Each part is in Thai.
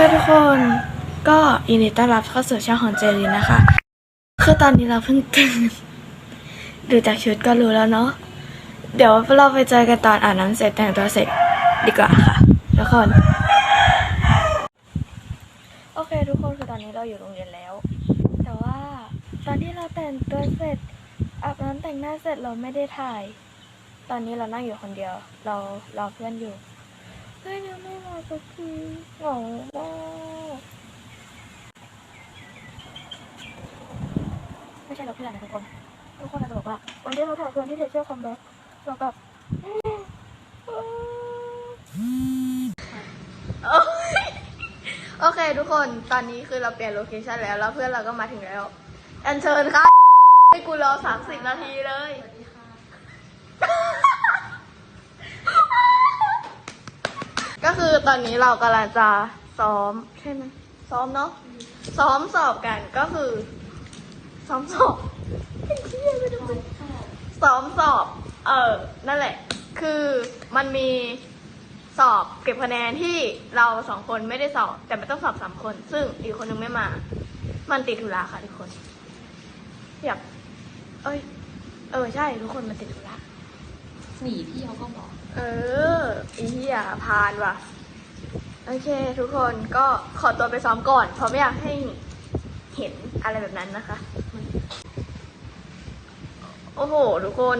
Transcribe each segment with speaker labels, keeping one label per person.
Speaker 1: ทุกคนก็ยินดีต้อนรับเข้าสู่ช่องของเจลินนะคะ คือตอนนี้เราเพิ่งตื่นดูจากชุดก็รู้แล้วเนาะเดี๋ยวเราไปเจอกันตอนอาบน้ำเสร็จแต่งตัวเสร็จดีกว่าค่ะทุกคน โอเคทุกคนคือตอนนี้เราอยู่โรงเรียนแล้ว แต่ว่าตอนที่เราแต่งตัวเสร็จอาบน้ำแต่งหน้าเสร็จเราไม่ได้ถ่าย ตอนนี้เรานั่งอยู่คนเดียว เรารอเพื่อนอยู่ เพื่อนยังไม่มาสักทีเหงามากไม่ใช่เราเพื่อนนะทุกคนทุกคนอาจจะบอกว่าวันที่เราถ่ายเพื่อนที่เทเชอร์คอมแบ็คเราแบบโอเค ทุกคนตอนนี้คือเราเปลี่ยนโลเคชันแล้ว แล้วเพื่อนเราก็มาถึงแล้วอันเชิญครับให้กูรอสามสิบนาทีเลยก็คือ ตอนนี้เรากำลังจะซ้อมใช่ไหมซ้อมเนาะซ้อมสอบกันก็คือ ซ้อมสอบซ้อมสอบ เออนั่นแหละ คือมันมีสอบเก็บคะแนนที่เราสองคนไม่ได้สอบ แต่มันต้องสอบสามคน ซึ่งอีกคนนึงไม่มา มันติดธุระค่ะทุกคนอยากเอ้ย เออใช่ ทุกคนมันติดธุระ
Speaker 2: หนีพี่เขาก็บอก
Speaker 1: เอออีเหี้ยพานว่ะ โอเค ทุกคนก็ขอตัวไปซ้อมก่อน เพราะไม่อยากให้เห็นอะไรแบบนั้นนะคะ โอ้โห ทุกคน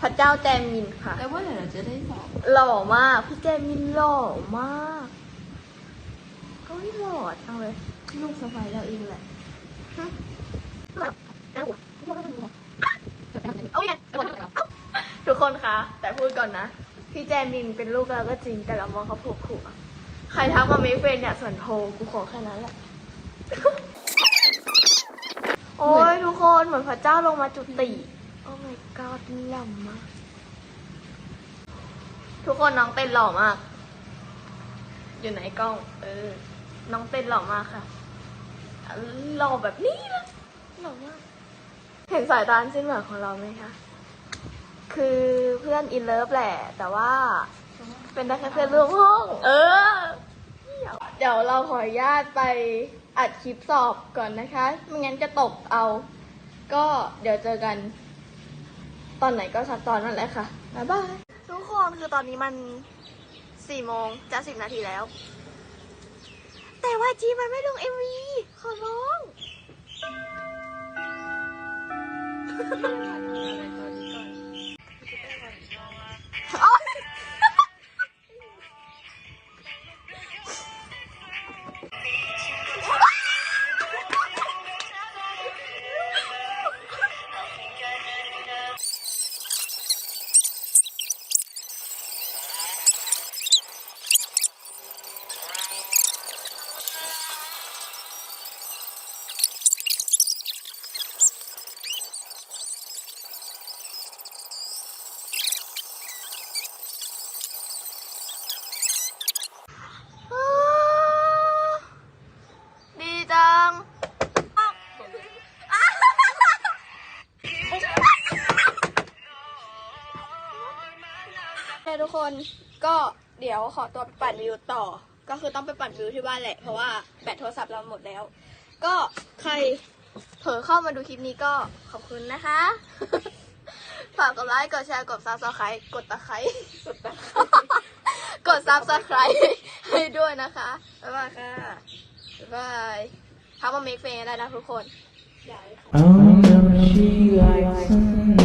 Speaker 1: พระเจ้าแจมินค่ะ
Speaker 2: แล้วว่าเดี๋ยวเราจะได้สอบ
Speaker 1: หล่อมาก พี่แจมินหล่อมากก็ไม่หล่อจังเลย
Speaker 2: ลูกสะใภ้เราเองแหละ
Speaker 1: ทุกคนคะ แต่พูดก่อนนะ พี่แจมินเป็นลูกเราก็จริง แต่เรามองเขาผูกผูกใค รทักมาเมคเฟนเนี่ยส่วนโทรกูขอแค่นั้นแหละ โอ้ยทุกคนเหมือนพระเจ้าลงมาจุติ โอ้ my god หล่ำมาก ทุกคนน้องเต้นหล่อมาก อยู่ไหนกล้อง เออ น้องเต้นหล่อมากค่ะ หล่อแบบนี้เลยหล่อมาก เห็นสายตาสิ้นหวังของเราไหมคะ คือเพื่อนอินเลิฟแหละ แต่ว่าเป็นได้แค่เพื่อนร่วมห้อง เออ เดี๋ยวเราขออนุญาตไปอัดคลิปสอบก่อนนะคะ ไม่งั้นจะตกเอา ก็เดี๋ยวเจอกัน ตอนไหนก็สักตอนนั่นแหละค่ะ บ๊ายบาย ทุกคนคือตอนนี้มันสี่โมงจะสิบนาทีแล้ว แต่ว่าจีมันไม่ลงเอ็มวีขอร้อง คทุกคนก็เดี๋ยวขอตัวไปปั่นวิวต่อ ก็คือต้องไปปั่นวิวที่บ้านแหละ เพราะว่าแบตโทรศัพท์เราหมดแล้ว ก็ใครเผลอเข้ามาดูคลิปนี้ก็ขอบคุณนะคะ ฝากกดไลค์กดแชร์กดซับสไครต์กดตะไคร้กดตะไคร้กดซับสไครต์ให้ด้วยนะคะบ๊ายบายค่ะบ๊ายบายทักมาเมคเฟนได้นะทุกคน
Speaker 3: Oh she likes